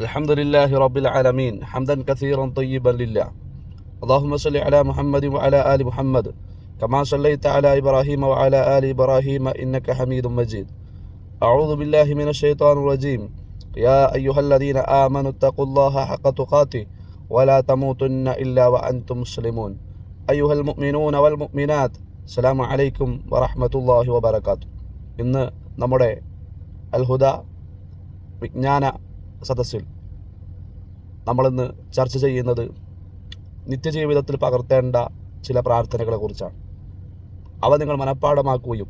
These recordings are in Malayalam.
الحمد لله رب العالمين حمدا كثيرا طيبا لله اللهم صل على محمد وعلى آل محمد كما صليت على إبراهيم وعلى آل إبراهيم إنك حميد مجيد أعوذ بالله من الشيطان الرجيم يا أيها الذين آمنوا اتقوا الله حق تقاته ولا تموتن إلا وأنتم مسلمون أيها المؤمنون والمؤمنات السلام عليكم ورحمة الله وبركاته ഇന്ന് നമ്മുടെ അൽഹുദ വിജ്ഞാന സദസ്സിൽ നമ്മളിന്ന് ചർച്ച ചെയ്യുന്നത് നിത്യജീവിതത്തിൽ പകർത്തേണ്ട ചില പ്രാർത്ഥനകളെ കുറിച്ചാണ് അവ നിങ്ങൾ മനഃപ്പാടമാക്കുകയും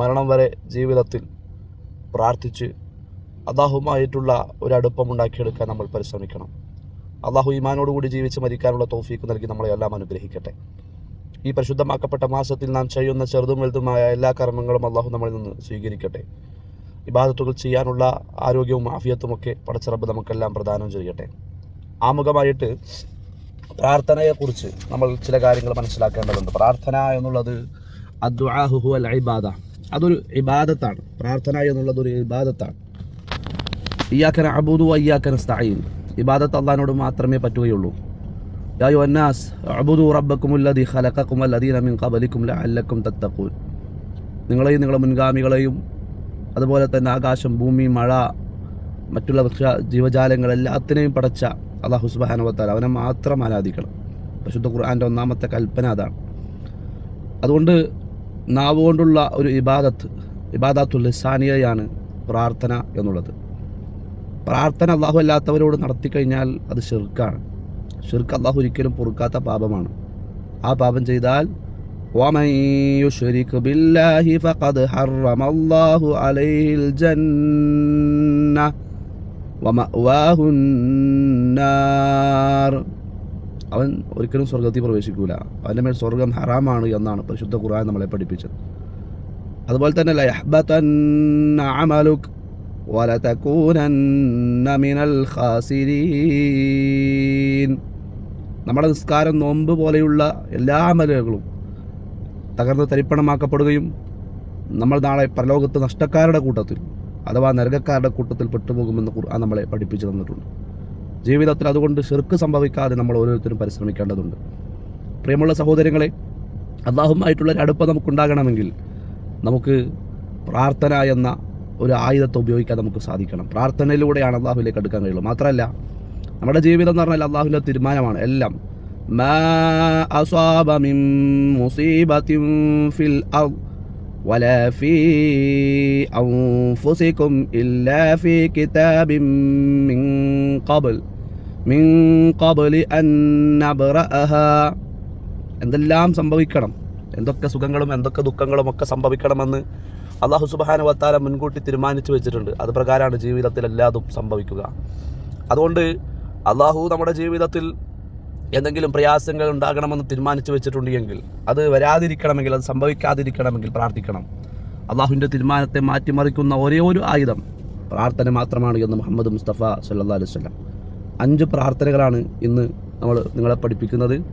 മരണം വരെ ജീവിതത്തിൽ പ്രാർത്ഥിച്ച് അള്ളാഹുമായിട്ടുള്ള ഒരു അടുപ്പമുണ്ടാക്കിയെടുക്കാൻ നമ്മൾ പരിശ്രമിക്കണം. അള്ളാഹു ഈമാനോടുകൂടി ജീവിച്ച് മരിക്കാനുള്ള തോഫീക്ക് നൽകി നമ്മളെ എല്ലാം അനുഗ്രഹിക്കട്ടെ. ഈ പരിശുദ്ധമാക്കപ്പെട്ട മാസത്തിൽ നാം ചെയ്യുന്ന ചെറുതും വലുതുമായ എല്ലാ കർമ്മങ്ങളും അള്ളാഹു നമ്മളിൽ നിന്ന് സ്വീകരിക്കട്ടെ. ഇബാദത്തുകൾ ചെയ്യാനുള്ള ആരോഗ്യവും ആഫിയത്തുമൊക്കെ പടച്ചിറപ്പ് നമുക്കെല്ലാം പ്രദാനം ചെയ്യട്ടെ. ആമുഖമായിട്ട് പ്രാർത്ഥനയെക്കുറിച്ച് നമ്മൾ ചില കാര്യങ്ങൾ മനസ്സിലാക്കേണ്ടതുണ്ട്. പ്രാർത്ഥന എന്നുള്ളത് അദ്വാഹുഹു അൽ ഇബാദ. അതൊരു ഇബാദത്താണ്. പ്രാർത്ഥന എന്നുള്ളത് ഒരു ഇബാദത്താണ്. ഇയാക്കന അബൂദു അയ്യാക്കന സ്ഥായി ഇബാദത്ത് അള്ളഹാനോട് മാത്രമേ പറ്റുകയുള്ളൂ. യാ യു അന്നാസ് അബുദു റബ്ബക്കുമുല്ലതി ഹലക്കക്കും അല്ലദീന മിൻ ഖബലിക്കും ലഅല്ലക്കും തത്തഖൂൻ. നിങ്ങളെയും നിങ്ങളുടെ മുൻഗാമികളെയും അതുപോലെ തന്നെ ആകാശം ഭൂമി മഴ മറ്റുള്ള വൃക്ഷ ജീവജാലങ്ങൾ എല്ലാത്തിനെയും പടച്ച അള്ളാഹു സുബാനുവത്താൽ അവനെ മാത്രം ആരാധിക്കണം. പരിശുദ്ധ ഖുർആന്റെ ഒന്നാമത്തെ കൽപ്പന അതാണ്. അതുകൊണ്ട് നാവ് കൊണ്ടുള്ള ഒരു ഇബാദത്ത് ഇബാദത്തുൽ ലിസാനിയയാണ് പ്രാർത്ഥന എന്നുള്ളത്. പ്രാർത്ഥന അള്ളാഹു അല്ലാത്തവരോട് നടത്തിക്കഴിഞ്ഞാൽ അത് ഷിർക്കാണ് ഷിർക്ക് അള്ളാഹു ഒരിക്കലും പൊറുക്കാത്ത പാപമാണ്. ആ പാപം ചെയ്താൽ ومن يشرك بالله فقد حرم الله عليه الجنة ومأواه النار അവൻ ഒരിക്കലും സ്വർഗത്തിൽ പ്രവേശിക്കൂല അവൻ്റെ മേൽ സ്വർഗം ഹറാമാണ് എന്നാണ് പരിശുദ്ധ ഖുർആൻ നമ്മളെ പഠിപ്പിച്ചത് അതുപോലെ തന്നെ ലയഹ്ബതന്ന അമലുക് വലതകൂനന്ന മിനൽ ഖാസിരീൻ നമ്മുടെ നിസ്കാരം നോമ്പ് പോലെയുള്ള എല്ലാ അമലുകളും തകർന്ന് തരിപ്പണമാക്കപ്പെടുകയും നമ്മൾ നാളെ പരലോകത്ത് നഷ്ടക്കാരുടെ കൂട്ടത്തിൽ അഥവാ നരകക്കാരുടെ കൂട്ടത്തിൽ പെട്ടുപോകുമെന്ന് ഖുർആൻ നമ്മളെ പഠിപ്പിച്ചു തന്നിട്ടുണ്ട്. ജീവിതത്തിൽ അതുകൊണ്ട് ശിർക്ക് സംഭവിക്കാതെ നമ്മൾ ഓരോരുത്തരും പരിശ്രമിക്കേണ്ടതുണ്ട്. പ്രിയമുള്ള സഹോദരങ്ങളെ അള്ളാഹുമായിട്ടുള്ള ഒരു അടുപ്പം നമുക്കുണ്ടാകണമെങ്കിൽ നമുക്ക് പ്രാർത്ഥന എന്ന ഒരു ആയുധത്തെ ഉപയോഗിക്കാൻ നമുക്ക് സാധിക്കണം. പ്രാർത്ഥനയിലൂടെയാണ് അള്ളാഹുവിലേക്ക് എടുക്കാൻ കഴിയുള്ളൂ. മാത്രമല്ല നമ്മുടെ ജീവിതം എന്ന് പറഞ്ഞാൽ അള്ളാഹുവിന്റെ തീരുമാനമാണ് എല്ലാം. ما أصاب من مصيبة في الأرض ولا في أنفسكم إلا في كتاب من قبل من قبل أن نبرأها എന്തെല്ലാം സംഭവിക്കണം എന്തൊക്കെ സുഖങ്ങളും എന്തൊക്കെ ദുഃഖങ്ങളും ഒക്കെ സംഭവിക്കണമെന്ന് അള്ളാഹു സുബാന വത്താല മുൻകൂട്ടി തീരുമാനിച്ചു വെച്ചിട്ടുണ്ട് അത് പ്രകാരമാണ് ജീവിതത്തിൽ എല്ലാതും സംഭവിക്കുക അതുകൊണ്ട് അള്ളാഹു നമ്മുടെ ജീവിതത്തിൽ എന്തെങ്കിലും പ്രയാസങ്ങൾ ഉണ്ടാകണമെന്ന് തീരുമാനിച്ചു വെച്ചിട്ടുണ്ടെങ്കിൽ അത് വരാതിരിക്കണമെങ്കിൽ അത് സംഭവിക്കാതിരിക്കണമെങ്കിൽ പ്രാർത്ഥിക്കണം. അള്ളാഹുവിന്റെ തീരുമാനത്തെ മാറ്റിമറിക്കുന്ന ഒരേ ഒരു ആയുധം പ്രാർത്ഥന മാത്രമാണ് എന്ന് മുഹമ്മദ് മുസ്തഫ സല്ലാ അലൈഹി സ്വലം അഞ്ച് പ്രാർത്ഥനകളാണ് ഇന്ന് നമ്മൾ നിങ്ങളെ പഠിപ്പിക്കുന്നത്.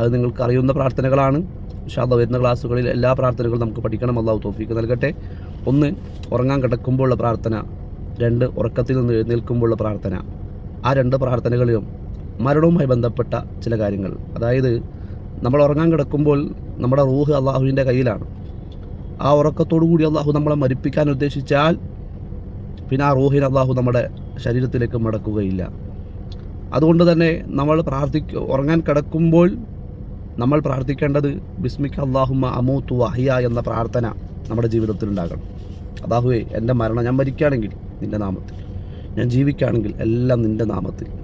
അത് നിങ്ങൾക്ക് അറിയുന്ന പ്രാർത്ഥനകളാണ്. ഷാദ വരുന്ന ക്ലാസ്സുകളിൽ എല്ലാ പ്രാർത്ഥനകളും നമുക്ക് പഠിക്കണം. അള്ളാഹു തോഫീക്ക് നൽകട്ടെ. ഒന്ന് ഉറങ്ങാൻ കിടക്കുമ്പോഴുള്ള പ്രാർത്ഥന. രണ്ട് ഉറക്കത്തിൽ നിന്ന് എഴുന്നേൽക്കുമ്പോഴുള്ള പ്രാർത്ഥന. ആ രണ്ട് പ്രാർത്ഥനകളിലും മരണവുമായി ബന്ധപ്പെട്ട ചില കാര്യങ്ങൾ. അതായത് നമ്മൾ ഉറങ്ങാൻ കിടക്കുമ്പോൾ നമ്മുടെ റൂഹ് അള്ളാഹുവിന്റെ കയ്യിലാണ്. ആ ഉറക്കത്തോടു കൂടി അള്ളാഹു നമ്മളെ മരിപ്പിക്കാൻ ഉദ്ദേശിച്ചാൽ പിന്നെ ആ റൂഹിന് അള്ളാഹു നമ്മുടെ ശരീരത്തിലേക്ക് മടക്കുകയില്ല. അതുകൊണ്ട് തന്നെ നമ്മൾ പ്രാർത്ഥിക്ക ഉറങ്ങാൻ കിടക്കുമ്പോൾ നമ്മൾ പ്രാർത്ഥിക്കേണ്ടത് ബിസ്മിക്ക് അള്ളാഹുമ്മ അമൂത്തു വഹിയ എന്ന പ്രാർത്ഥന നമ്മുടെ ജീവിതത്തിൽ ഉണ്ടാകണം. അള്ളാഹുവേ എന്റെ മരണം ഞാൻ മരിക്കുകയാണെങ്കിൽ നിന്റെ നാമത്തിൽ ഞാൻ ജീവിക്കുകയാണെങ്കിൽ എല്ലാം നിന്റെ നാമത്തിൽ.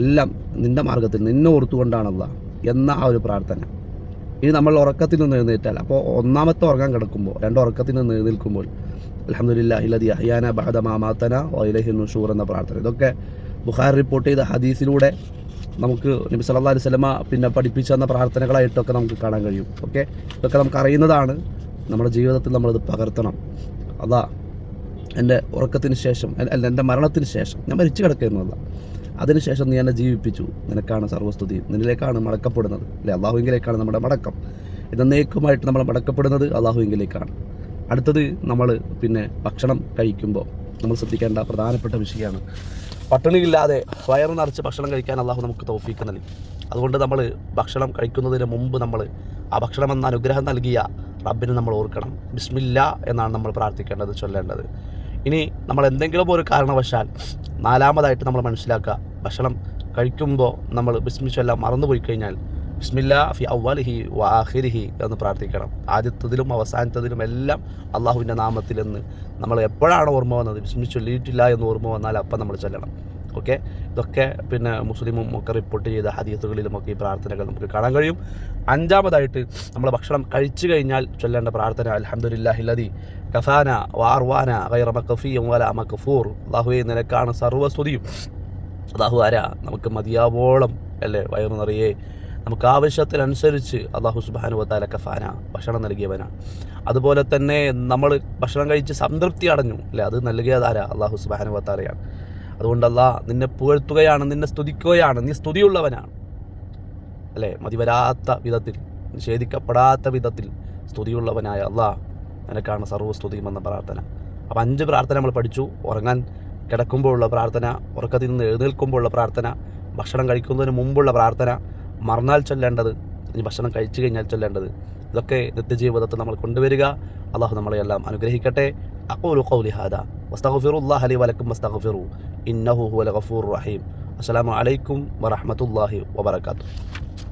എല്ലാം നിന്റെ മാർഗത്തിൽ നിന്നെ ഓർത്തുകൊണ്ടാണല്ല എന്ന ആ ഒരു പ്രാർത്ഥന. ഇനി നമ്മൾ ഉറക്കത്തിൽ നിന്ന് എഴുന്നേറ്റാൽ അപ്പോൾ ഒന്നാമത്തെ ഉറങ്ങാൻ കിടക്കുമ്പോൾ രണ്ട് ഉറക്കത്തിൽ നിന്ന് എഴുന്നേൽക്കുമ്പോൾ അലഹമുല്ല ഇലതി അഹിയാന ബഹദ മാമാത്തന ഓയിലഹി നുഷൂർ എന്ന പ്രാർത്ഥന. ഇതൊക്കെ ബുഖാർ റിപ്പോർട്ട് ചെയ്ത ഹദീസിലൂടെ നമുക്ക് നബി സല്ലാ അലൈഹി സ്വലമ പിന്നെ പഠിപ്പിച്ച തന്ന പ്രാർത്ഥനകളായിട്ടൊക്കെ നമുക്ക് കാണാൻ കഴിയും. ഓക്കെ? ഇതൊക്കെ നമുക്ക് അറിയുന്നതാണ്. നമ്മുടെ ജീവിതത്തിൽ നമ്മളത് പകർത്തണം. അതാ എന്റെ ഉറക്കത്തിന് ശേഷം അല്ല എന്റെ മരണത്തിന് ശേഷം ഞാൻ മരിച്ചു കിടക്കുന്നതല്ല അതിനുശേഷം നീ എന്നെ ജീവിപ്പിച്ചു. നിനക്കാണ് സർവസ്തുതി നിന്നിലേക്കാണ് മടക്കപ്പെടുന്നത്. അല്ലെ? അള്ളാഹുവിങ്കിലേക്കാണ് നമ്മുടെ മടക്കം. എന്നേക്കുമായിട്ട് നമ്മൾ മടക്കപ്പെടുന്നത് അള്ളാഹുവിങ്കിലേക്കാണ് അടുത്തത് നമ്മൾ പിന്നെ ഭക്ഷണം കഴിക്കുമ്പോൾ നമ്മൾ ശ്രദ്ധിക്കേണ്ട പ്രധാനപ്പെട്ട വിഷയമാണ്. പട്ടിണിയില്ലാതെ വയറ് നിറച്ച് ഭക്ഷണം കഴിക്കാൻ അള്ളാഹു നമുക്ക് തോഫീക്ക് നൽകി. അതുകൊണ്ട് നമ്മൾ ഭക്ഷണം കഴിക്കുന്നതിന് മുമ്പ് നമ്മൾ ആ ഭക്ഷണം എന്ന അനുഗ്രഹം നൽകിയ റബ്ബിനെ നമ്മൾ ഓർക്കണം. ബിസ്മില്ല എന്നാണ് നമ്മൾ പ്രാർത്ഥിക്കേണ്ടത് ചൊല്ലേണ്ടത്. ഇനി നമ്മൾ എന്തെങ്കിലും ഒരു കാരണവശാൽ നാലാമതായിട്ട് നമ്മൾ മനസ്സിലാക്കുക ഭക്ഷണം കഴിക്കുമ്പോൾ നമ്മൾ ബിസ്മി ചൊല്ലാൻ മറന്നുപോയി കഴിഞ്ഞാൽ ബിസ്മില്ല ഫി അവലിഹി വാഹിരിഹി എന്ന് പ്രാർത്ഥിക്കണം. ആദ്യത്തതിലും അവസാനത്തതിലും എല്ലാം അള്ളാഹുവിന്റെ നാമത്തിൽ എന്ന് നമ്മൾ എപ്പോഴാണ് ഓർമ്മ വന്നത്? ബിസ്മി ചൊല്ലിയിട്ടില്ല എന്ന് ഓർമ്മ വന്നാൽ അപ്പം നമ്മൾ ചൊല്ലണം. ഓക്കെ? ഇതൊക്കെ പിന്നെ മുസ്ലിമും ഒക്കെ റിപ്പോർട്ട് ചെയ്ത ഹദീസുകളിലുമൊക്കെ ഈ പ്രാർത്ഥനകൾ നമുക്ക് കാണാൻ കഴിയും. അഞ്ചാമതായിട്ട് നമ്മൾ ഭക്ഷണം കഴിച്ചു കഴിഞ്ഞാൽ ചൊല്ലേണ്ട പ്രാർത്ഥന അലഹമുല്ലാഹില്ലതി കഫാന വാർവാന ഗൈറ മക്കഫിയും വല മക്കഫൂർ അള്ളാഹുവെ നിനക്കാണ് സർവസ്തുതിയും. അള്ളാഹു ആരാ? നമുക്ക് മതിയാവോളം അല്ലേ? വയറു നിറയെ. നമുക്ക് ആവശ്യത്തിനനുസരിച്ച് അള്ളാഹു സുബാനു വത്താല കഫാന ഭക്ഷണം നൽകിയവനാണ് അതുപോലെ തന്നെ നമ്മൾ ഭക്ഷണം കഴിച്ച് സംതൃപ്തി അടഞ്ഞു അല്ലേ? അത് നൽകിയതാരാ അള്ളാഹു സുബാനു വത്താലയാണ് അതുകൊണ്ട് അല്ലാ നിന്നെ പുകഴ്ത്തുകയാണ് നിന്നെ സ്തുതിക്കുകയാണ് നീ സ്തുതിയുള്ളവനാണ്. അല്ലേ? മതിവരാത്ത വിധത്തിൽ നിഷേധിക്കപ്പെടാത്ത വിധത്തിൽ സ്തുതിയുള്ളവനായ അള്ളാഹ് നിനക്കാണ് സർവസ്തുതിയും എന്ന പ്രാർത്ഥന. അപ്പം അഞ്ച് പ്രാർത്ഥന നമ്മൾ പഠിച്ചു. ഉറങ്ങാൻ കിടക്കുമ്പോഴുള്ള പ്രാർത്ഥന ഉറക്കത്തിൽ നിന്ന് എഴുന്നേൽക്കുമ്പോഴുള്ള പ്രാർത്ഥന ഭക്ഷണം കഴിക്കുന്നതിന് മുമ്പുള്ള പ്രാർത്ഥന മറന്നാൽ ചൊല്ലേണ്ടത് ഇനി ഭക്ഷണം കഴിച്ചു കഴിഞ്ഞാൽ ചൊല്ലേണ്ടത്. ഇതൊക്കെ നിത്യജീവിതത്തിൽ നമ്മൾ കൊണ്ടുവരിക. അള്ളാഹു നമ്മളെ എല്ലാം അനുഗ്രഹിക്കട്ടെ ഖൗലി ഹാദാ. വസ്തഗ്ഫിറുല്ലാഹ ലി വലക്കും വസ്തഗ്ഫിറു. ഇന്നഹു ഹുവൽ ഗഫൂർ റഹീം. അസ്സലാമു അലൈക്കും വറഹ്മത്തുള്ളാഹി വബറകാതുഹു.